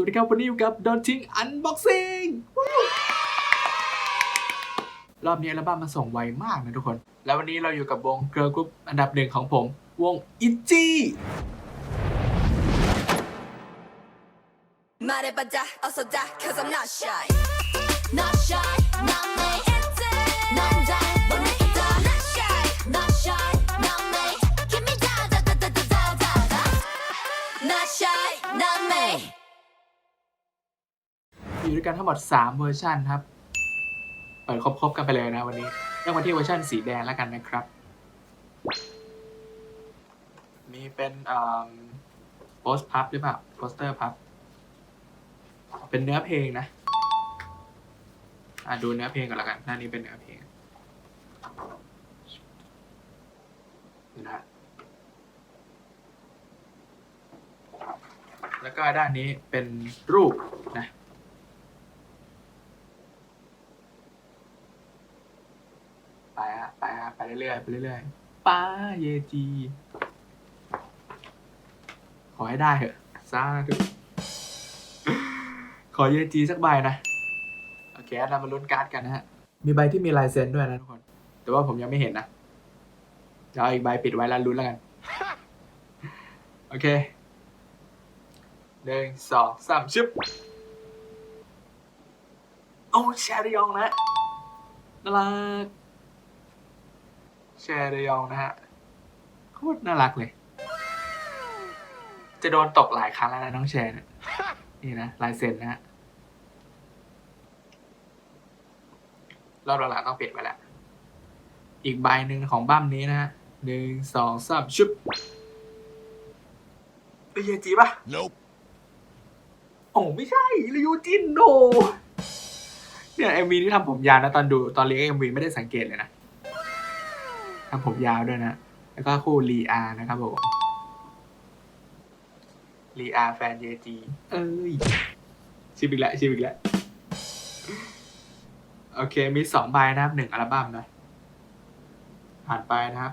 สวัสดีครับวันนี้อยู่กับดอททิงอันบ็อกซิ่งรอบนี้อัลบั้มมาส่งไวมากนะทุกคน แล้ววันนี้เราอยู่กับวงเกิร์ลกรุ๊ปอันดับหนึ่งของผม วงอิจีมาเรบดาอัสดา cause I'm not shy not shy not me อยู่ด้วยกันทั้งหมด 3 เวอร์ชันครับ เปิดครบๆกันไปเลยนะวันนี้เริ่มมาที่เวอร์ชันสีแดงแล้วกันนะครับ มีเป็นโปสพับหรือเปล่าโปสเตอร์พับ เป็นเนื้อเพลงนะอะดูเนื้อเพลงก่อนละกันหน้านี้เป็นเนื้อเพลงนะฮะแล้วก็ด้านนี้เป็นรูปนะ ไปฮะไปฮะไป เรื่อยๆไปเรื่อยๆป้าเยจี ขอให้ได้เถอะซาธุขอเยจีสักใบนะ โอเคเรามาลุ้นการ์ดกันนะฮะ มีใบที่มีลายเซ็นด้วยนะทุกคน แต่ว่าผมยังไม่เห็นนะจะเอาอีกใบปิดไว้แล้วลุ้นแล้วกัน โอเคหนึ่งสองสามชึบโอ้แชริยองนะน่ารัก แชร์เรยองนะฮะโคตรน่ารักเลย จะโดนตกหลายครั้งแล้วนะน้องแชร์เนี่ยนี่นะลายเซ็นนะฮะรอบหลังๆต้องปิดไว้แล้ว อีกใบหนึ่งของบั้มนี้นะฮะหนึ่งสองสามชุบเอ้ยเยจีปะ Nope. โอ้ไม่ใช่ริวจินโดเนี่ยเอ็มวีที่ทำผมยาวนะตอนดูตอนเลี้ยงเอ็มวีไม่ได้สังเกตเลยนะ ทำผมยาวด้วยนะ แล้วก็คู่ลีอานะครับผมลีอาแฟนเยจีเอ้ย ชิบอีกแล้วชิบอีกแล้ว โอเค มีสองใบนะครับหนึ่งอัลบั้มนะ ผ่านไปนะครับ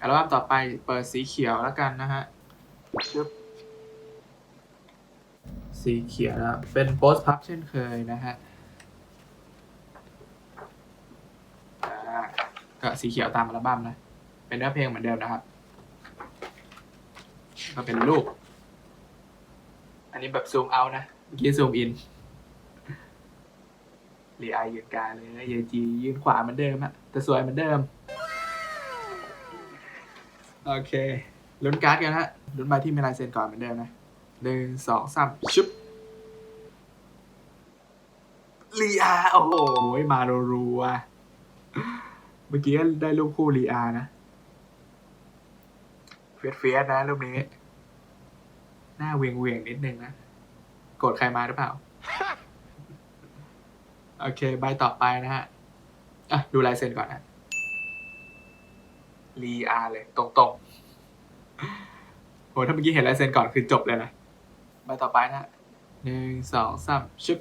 อัลบั้มต่อไปเปิดสีเขียวแล้วกันนะฮะชึบสีเขียวนะเป็นโปสพับเช่นเคยนะฮะอ่า ก็สีเขียวตามอัลบั้มนะ เป็นเนื้อเพลงเหมือนเดิมนะครับ ก็เป็นรูป อันนี้แบบซูมเอานะเมื่อกี้ซูมอินรีไอยืนกลางเลยนะเยจียืนขวาเหมือนเดิมอะแต่สวยเหมือนเดิม โอเคลุ้นการ์ดกันฮะลุ้นใบที่มีลายเซ็นก่อนเหมือนเดิมนะหนึ่งสองสามชุบลีอาโอ้โหมารัวๆ มื่อกี้ก็ได้รูปคู่รีอานะเฟียสเฟียสนะรูปนี้ หน้าเวียงเวียงๆนิดนึงนะโกรธใครมาหรือเปล่า โอเค ใบต่อไปนะฮะอะดูลายเซ็นก่อนนะรีอาเลย ตรงๆโหถ้าเมื่อกี้เห็นลายเซ็นก่อนคือจบเลยนะ ใบต่อไปนะหนึ่งสองสามชึบ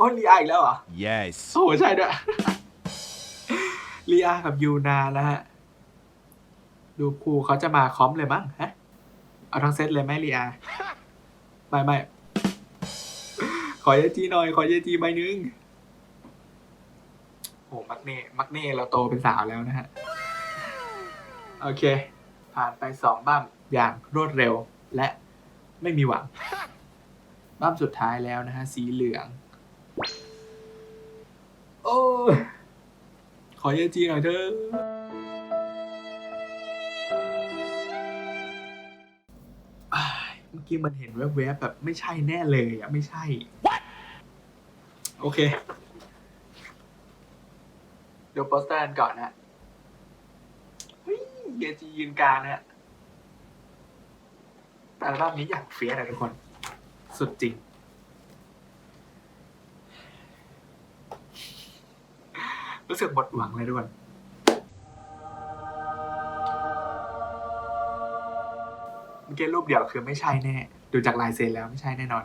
อ้รีอาอีกแล้วเหรอ Yes. โอ้โหใช่ด้วยลีอากับยูนานะฮะ ดูครูเขาจะมาคอมเลยมั้งฮะ เอาทั้งเซตเลยไหมลีอาไม่ไม่ขอเยจีหน่อย ขอเยจีใบหนึ่งโอ้มักเน่ มักเน่ เราโตเป็นสาวแล้วนะฮะ โอเค ผ่านไปสองบ้ามอย่างรวดเร็วและไม่มีหวังบ้ามสุดท้ายแล้วนะฮะ สีเหลือง โอ้ยขอเยจีหน่อยเถอะอ้ายเมื่อกี้มันเห็นแวบๆแบบไม่ใช่แน่เลยอะ ไม่ใช่ โอเคดูโปสเตอร์กันก่อนนะเฮ้ยเยจียืนกลางนะฮะแต่รอบนี้อย่างเฟียสอะทุกคน สุดจริง รู้ สึกหมดหวังเลยทุกคนเมื่อกี้รูปเดียวคือไม่ใช่แน่ ดูจากลายเซ็นแล้วไม่ใช่แน่นอน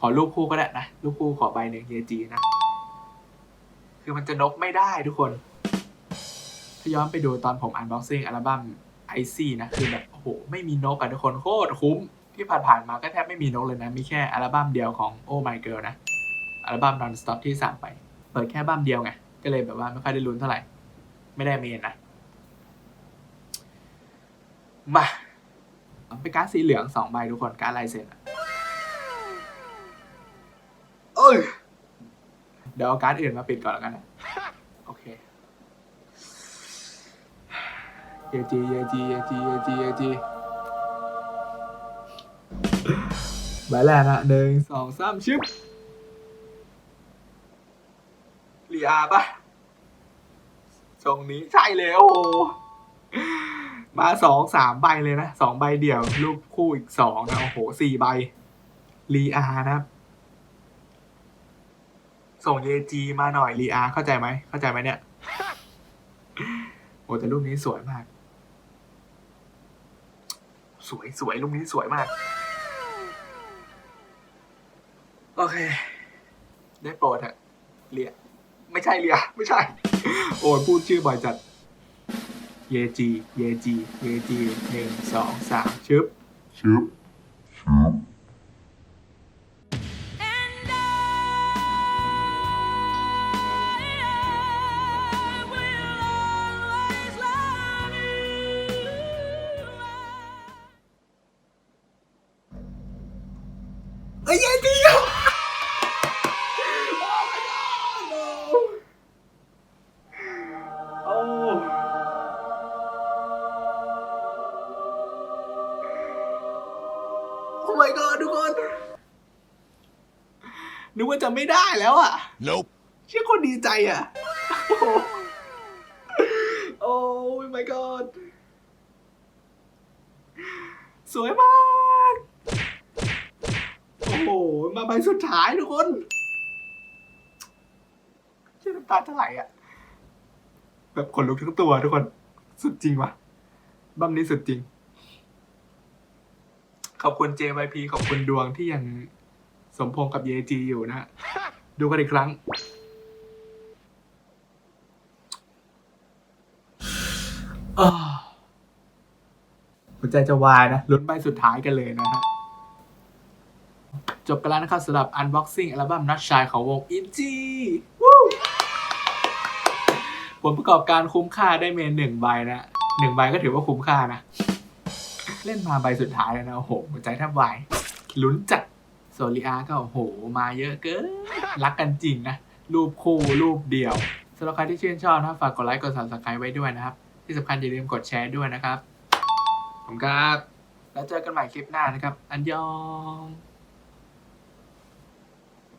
ขอรูปคู่ก็ได้นะ รูปคู่ขอใบหนึ่งเยจีนะ คือมันจะนกไม่ได้ทุกคน ถ้าย้อนไปดูตอนผมอันบ็อกซิ่งอัลบั้มไอซี่นะ คือแบบโอ้โห ไม่มีนกอะทุกคนโคตรคุ้ม ที่ผ่านๆมาก็แทบไม่มีนกเลยนะ มีแค่อัลบั้มเดียวของ Oh My Girl นะ อัลบั้ม Non Stop ที่สั่งไป เปิดแค่บั้มเดียวไง ก็เลยแบบว่าไม่ค่อยได้ลุ้นเท่าไหร่ ไม่ได้เมนนะ มาเป็นการ์ดสีเหลืองสองใบทุกคนการดลายเซ็นเอ้ยเดี๋ยวเอาการ์ดอื่นมาปิดก่อนแล้วกันนะ โอเคเยจีเยจีเยจีเยจีเยจีใบแรกนะหนึ่งสองสามชิป เรียปะทรงนี้ใช่เลยโอ้โหมาสองสามใบเลยนะสองใบเดี่ยวรูปคู่อีกสองนะโอ้โหสี่ใบรีอานะครับ ส่งเยจีมาหน่อยรีอาเข้าใจไหมเข้าใจไหมเนี่ยโอ้แต่รูปนี้สวยมาก สวยสวยรูปนี้สวยมาก โอเค ได้โปรดอะเลีย ไม่ใช่เลียไม่ใช่ โอ้ยพูดชื่อบ่อยจัดเยจีเยจีเยจีหนึ่งสองสามชึบ Chip. Chip. And I will always love you. เอ้ยเยจี นึกว่าจะไม่ได้แล้วอะ Nope. เชื่อคนดีใจอะ โอ้โหโอ้ my god สวยมาก โอ้โห มาใบสุดท้ายทุกคนเชื่อน้ำตาเท่าไหร่อะ แบบขนลุกทั้งตัวทุกคน สุดจริงว่ะ บัมนี้สุดจริง ขอบคุณ JYP ขอบคุณดวงที่ยัง สมพงษ์กับเยจีอยู่นะฮะ ดูกันอีกครั้ง หัวใจจะวายนะ ลุ้นใบสุดท้ายกันเลยนะฮะ จบกันแล้วนะครับสำหรับ Unboxing อัลบั้มนัดชายของวง i n j i ผลประกอบการคุ้มค่าได้เมนหนึ่งใบนะหนึ่งใบก็ถือว่าคุ้มค่านะ เล่นมาใบสุดท้ายแล้วนะโอ้โหหัวใจแทบวายลุ้นจัด โซลิอาก็โอ้โหมาเยอะเกินรักกันจริงนะ รูปคู่รูปเดียวสำหรับใครที่ชื่นชอบนะครับฝากกดไลค์กด subscribe ไว้ด้วยนะครับ ที่สำคัญอย่าลืมกดแชร์ด้วยนะครับ ผมครับ แล้วเจอกันใหม่คลิปหน้านะครับ อันยอง